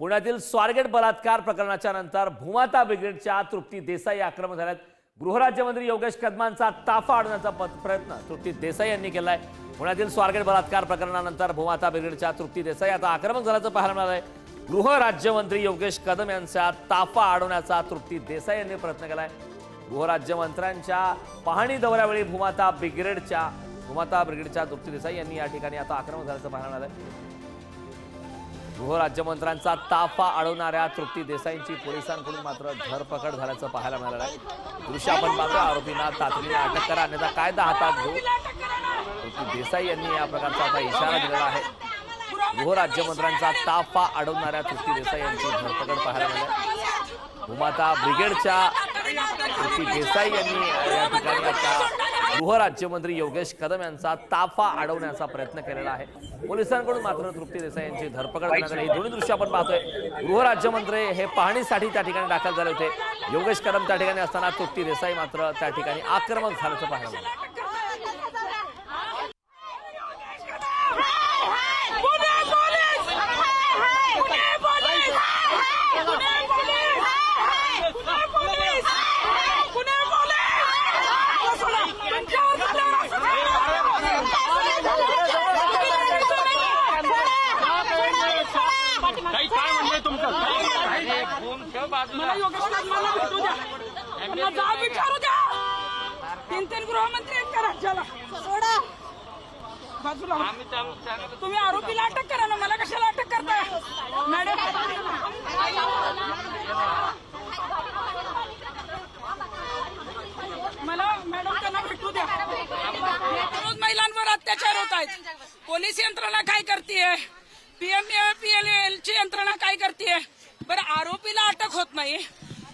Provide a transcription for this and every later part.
पुण्यातील स्वारगेट बलात्कार प्रकरणाच्या नंतर भूमाता ब्रिगेडच्या तृप्ती देसाई आक्रमक झाल्यात. गृहराज्यमंत्री योगेश कदमांचा ताफा अडवण्याचा प्रयत्न तृप्ती देसाई यांनी केलाय. पुण्यातील स्वारगेट बलात्कार प्रकरणानंतर भूमाता ब्रिगेडच्या तृप्ती देसाई आता आक्रमक झाल्याचं पाहायला मिळालंय. गृहराज्यमंत्री योगेश कदम यांचा ताफा अडवण्याचा तृप्ती देसाई यांनी प्रयत्न केलाय. गृहराज्यमंत्र्यांच्या पाहणी दौऱ्यावेळी भूमाता ब्रिगेडच्या भूमाता ब्रिगेडच्या तृप्ती देसाई यांनी या ठिकाणी आता आक्रमक झाल्याचं पाहायला मिळालंय. गृहराज्यमंत्र्यांचा ताफा अडवणाऱ्या तृप्ती देसाईंची पोलिसांकडून मात्र धरपकड झाल्याचं पाहायला मिळालं आहे. दृश्य आपण पाहतो आरोपींना तातडीने अटक करा अन्यथा कायदा हातात घेऊ तृप्ती देसाई यांनी या प्रकारचा आता इशारा दिलेला आहे. गृहराज्यमंत्र्यांचा ताफा अडवणाऱ्या तृप्ती देसाई यांची धरपकड पाहायला मिळाली भूमाता ब्रिगेडच्या तृप्ती देसाई यांनी या ठिकाणी आता गृहराज्यमंत्री योगेश कदम यांचा ताफा अडवण्याचा प्रयत्न केलेला आहे. पोलिसांकडून मात्र तृप्ती देसाई यांची धरपकड करण्यात आली. ही दोन्ही दृश्य आपण पाहतोय. गृहराज्यमंत्री हे पाहणीसाठी त्या ठिकाणी दाखल झाले होते. योगेश कदम त्या ठिकाणी असताना तृप्ती देसाई मात्र त्या ठिकाणी आक्रमक झाल्याचं पाहायला मिळालं Pune police Pune police Pune police Pune police Pune काही काय म्हणणं आहे तुमचं बाजूला. योगेश कदमाला भेटू द्या. त्यांना जाब विचारू द्या. तीन तीन गृहमंत्री आहेत का राज्याला? सोडा. बाजूला तुम्ही आरोपीला अटक करा ना मला कशाला अटक करताय मॅडम. मला मॅडम त्यांना भेटू द्या. रोज महिलांवर अत्याचार होत आहेत. पोलीस यंत्रणा काय करते पीएमएल ची यंत्रणा काय करते बरं आरोपीला अटक होत नाही.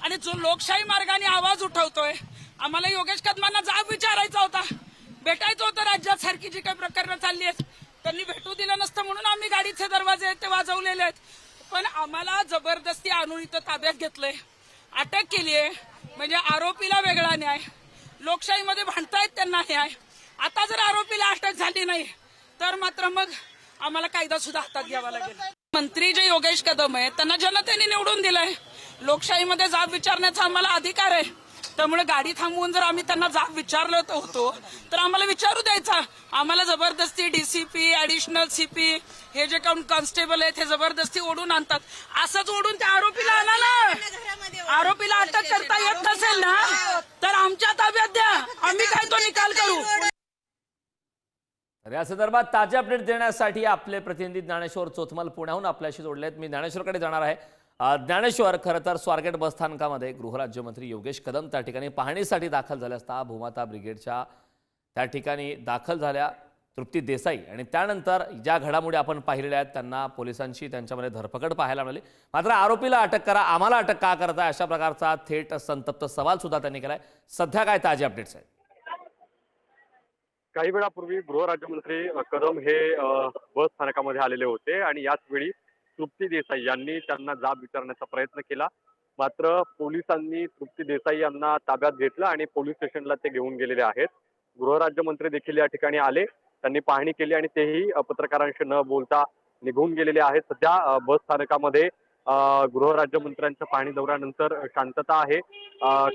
आणि जो लोकशाही मार्गाने आवाज उठवतोय आम्हाला योगेश कदमांना जाब विचारायचा होता. भेटायचं होतं राज्यात सारखी जी काही प्रकरणं चालली आहेत त्यांनी भेटू दिलं नसतं म्हणून आम्ही गाडीचे दरवाजे आहेत ते वाजवलेले आहेत. पण आम्हाला जबरदस्ती आणून इथं ताब्यात घेतलंय. अटक केली आहे म्हणजे आरोपीला वेगळा न्याय. लोकशाहीमध्ये भांडतायत त्यांना न्याय. आता जर आरोपीला अटक झाली नाही तर मात्र मग आम्हाला कायदा सुद्धा हातात घ्यावा लागेल. मंत्री जे योगेश कदम आहेत त्यांना जनतेने निवडून दिलंय. लोकशाहीमध्ये जाब विचारण्याचा आम्हाला अधिकार आहे. त्यामुळे गाडी थांबवून जर आम्ही त्यांना जाब विचारलं होतो तर आम्हाला विचारू द्यायचा. आम्हाला जबरदस्ती डीसीपी ऍडिशनल सीपी हे जे काउंट कॉन्स्टेबल आहेत हे जबरदस्ती ओढून आणतात. असंच ओढून त्या आरोपीला आणा ना आरोपीला अटक करता येत नसेल ना तर आमच्या ताब्यात द्या. आम्ही काय तो निकाल करू? तर या संदर्भात ताजे अपडेट देण्यासाठी आपले प्रतिनिधी ज्ञानेश्वर चोथमल पुण्याहून आपल्याशी जोडले आहेत मी ज्ञानेश्वरकडे जाणार आहे. ज्ञानेश्वर खरं तर स्वारगेट बसस्थानकामध्ये गृहराज्यमंत्री योगेश कदम त्या ठिकाणी पाहणीसाठी दाखल झाले असता भूमाता ब्रिगेडच्या त्या ठिकाणी दाखल झाल्या तृप्ती देसाई. आणि त्यानंतर ज्या घडामोडी आपण पाहिलेल्या आहेत त्यांना पोलिसांशी त्यांच्यामध्ये धरपकड पाहायला मिळाली. मात्र आरोपीला अटक करा आम्हाला अटक का करताय अशा प्रकारचा थेट संतप्त सवाल सुद्धा त्यांनी केलाय. सध्या काय ताजे अपडेट्स आहेत? काही वेळापूर्वी गृहराज्यमंत्री कदम हे बस स्थानकामध्ये आलेले होते आणि याच वेळी तृप्ती देसाई यांनी त्यांना जाब विचारण्याचा प्रयत्न केला. मात्र पोलिसांनी तृप्ती देसाई यांना ताब्यात घेतलं आणि पोलीस स्टेशनला ते घेऊन गेलेले आहेत. गृहराज्यमंत्री देखील या ठिकाणी आले त्यांनी पाहणी केली आणि तेही पत्रकारांशी न बोलता निघून गेलेले आहेत. सध्या बस स्थानकामध्ये गृहराज्यमंत्र्यांच्या पाहणी दौऱ्यानंतर शांतता आहे.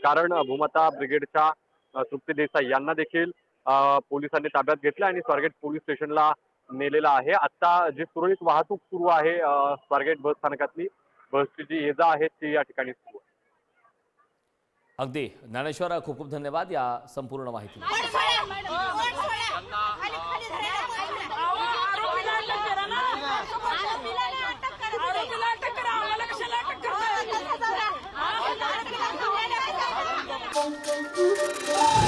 कारण भूमाता ब्रिगेडच्या तृप्ती देसाई यांना देखील पोलिसांनी ताब्यात घेतलं आणि स्वारगेट पोलीस स्टेशनला नेलेलं आहे. आता जी सुरळीत वाहतूक सुरू आहे स्वारगेट बस स्थानकातली बसची जी ये जा आहे ती या ठिकाणी सुरू आहे. अगदी. ज्ञानेश्वर खूप खूप धन्यवाद या संपूर्ण माहिती Thank you.